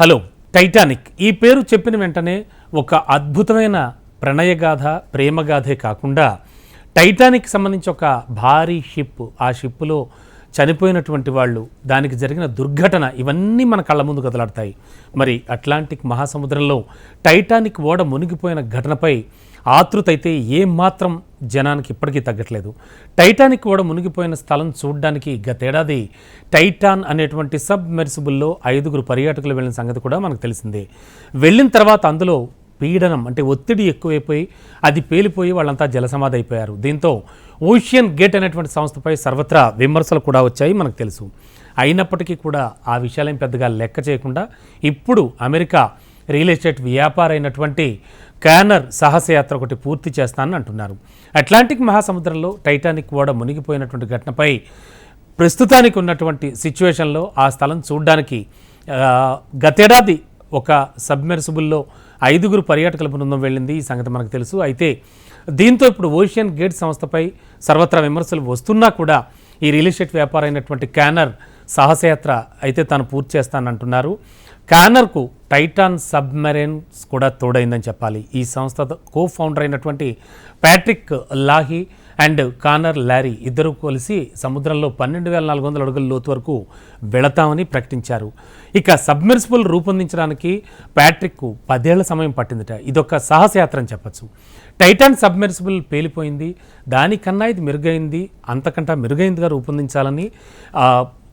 Hello Titanic. ఈ పేరు చెప్పిన వెంటనే ఒక అద్భుతమైన ప్రణయగాథ ప్రేమగాథే కాకుండా టైటానిక్ సంబంధించి ఒక భారీ షిప్ ఆ షిప్పులో చనిపోయినటువంటి వాళ్ళు దానికి జరిగిన దుర్ఘటన ఇవన్నీ మన కళ్ళ ముందు కదలాడతాయి. మరి అట్లాంటిక్ మహాసముద్రంలో టైటానిక్ ఓడ మునిగిపోయిన ఘటనపై ఆతృత అయితే ఏమాత్రం జనానికి ఇప్పటికీ తగ్గట్లేదు. టైటానిక్ ఓడ మునిగిపోయిన స్థలం చూడడానికి గతేడాది టైటాన్ అనేటువంటి సబ్ మెర్సిబుల్లో ఐదుగురు పర్యాటకులు వెళ్ళిన సంగతి కూడా మనకు తెలిసిందే. వెళ్ళిన తర్వాత అందులో పీడనం అంటే ఒత్తిడి ఎక్కువైపోయి అది పేలిపోయి వాళ్ళంతా జలసమాధి అయిపోయారు దీంతో ఓషియన్ గేట్ అనేటువంటి సంస్థపై సర్వత్రా విమర్శలు కూడా వచ్చాయి మనకు తెలుసు. అయినప్పటికీ కూడా ఆ విషయాలేం పెద్దగా లెక్క చేయకుండా ఇప్పుడు అమెరికా రియల్ ఎస్టేట్ వ్యాపార అయినటువంటి క్యానర్ సాహసయాత్ర ఒకటి పూర్తి చేస్తానని అంటున్నారు. అట్లాంటిక్ మహాసముద్రంలో టైటానిక్ ఓడ మునిగిపోయినటువంటి ఘటనపై ప్రస్తుతానికి ఉన్నటువంటి సిచ్యువేషన్లో ఆ స్థలం చూడడానికి గతేడాది ఒక సబ్మెర్సిబుల్లో ఐదుగురు పర్యాటకుల బృందం వెళ్ళింది. ఈ సంగతి మనకు తెలుసు. అయితే దీంతో ఇప్పుడు ఓషియన్ గేట్ సంస్థపై సర్వత్రా విమర్శలు వస్తున్నా కూడా ఈ రియల్ ఎస్టేట్ వ్యాపారం అయినటువంటి క్యానర్ సాహసయాత్ర అయితే తాను పూర్తి చేస్తానంటున్నారు. క్యానర్కు టైటాన్ సబ్మెరైన్స్ కూడా తోడైందని చెప్పాలి. ఈ సంస్థ కో ఫౌండర్ అయినటువంటి Patrick Lahey and Connor Lari ఇద్దరు కలిసి సముద్రంలో పన్నెండు వేల నాలుగు వందల అడుగుల లోతు వరకు వెళతామని ప్రకటించారు. ఇక సబ్మెర్సిబుల్ రూపొందించడానికి ప్యాట్రిక్ పదేళ్ళ సమయం పట్టిందట. ఇదొక సాహసయాత్ర అని చెప్పచ్చు. టైటాన్ సబ్మెర్సిబుల్ పేలిపోయింది. దానికన్నా ఇది మెరుగైంది. అంతకంటా మెరుగైందిగా రూపొందించాలని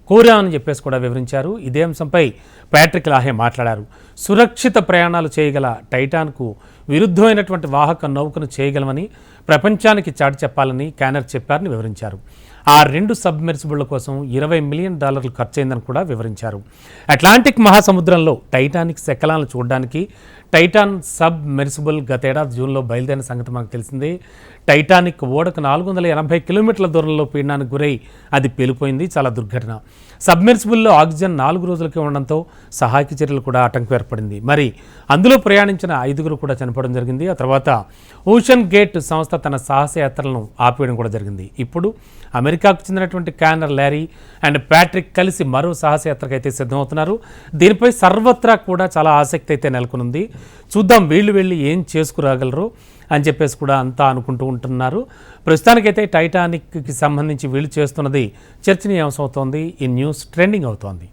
కోరామని చెప్పేసి కూడా వివరించారు. ఇదే అంశంపై ప్యాట్రిక్ లాహే మాట్లాడారు. సురక్షిత ప్రయాణాలు చేయగల టైటాన్కు విరుద్ధమైనటువంటి వాహక నౌకను చేయగలమని ప్రపంచానికి చాటి చెప్పాలని క్యానర్ చెప్పారని వివరించారు. ఆ రెండు సబ్మెర్సిబుళ్ళ కోసం ఇరవై మిలియన్ డాలర్లు ఖర్చయిందని కూడా వివరించారు. అట్లాంటిక్ మహాసముద్రంలో టైటానిక్ శకలాలను చూడడానికి టైటాన్ సబ్ మెర్సిబుల్ గతేడాది జూన్లో బయలుదేరిన సంగతి మనకు తెలిసిందే. టైటానిక్ ఓడకు నాలుగు వందల ఎనభై కిలోమీటర్ల దూరంలో పీడనానికి గురై అది పేలిపోయింది. చాలా దుర్ఘటన. సబ్మెర్సిబుల్లో ఆక్సిజన్ నాలుగు రోజులకే ఉండడంతో సహాయక చర్యలు కూడా ఆటంకం ఏర్పడింది. మరి అందులో ప్రయాణించిన ఐదుగురు కూడా చనిపోవడం జరిగింది. ఆ తర్వాత ఓషన్ గేట్ సంస్థ తన సాహసయాత్రలను ఆపేయడం కూడా జరిగింది. ఇప్పుడు అమెరికాకు చెందినటువంటి క్యానర్ ల్యారీ అండ్ ప్యాట్రిక్ కలిసి మరో సాహసయాత్రకు అయితే సిద్ధమవుతున్నారు. దీనిపై సర్వత్రా కూడా చాలా ఆసక్తి అయితే నెలకొనుంది. చూద్దాం వీళ్ళు వెళ్ళి ఏం చేసుకురాగలరు అని చెప్పేసి కూడా అంతా అనుకుంటూ ఉంటున్నారు. ప్రస్తుతానికైతే టైటానిక్కి సంబంధించి వీళ్ళు చేస్తున్నది చర్చనీయాంశం అవుతోంది. ఈ న్యూస్ ట్రెండింగ్ అవుతోంది.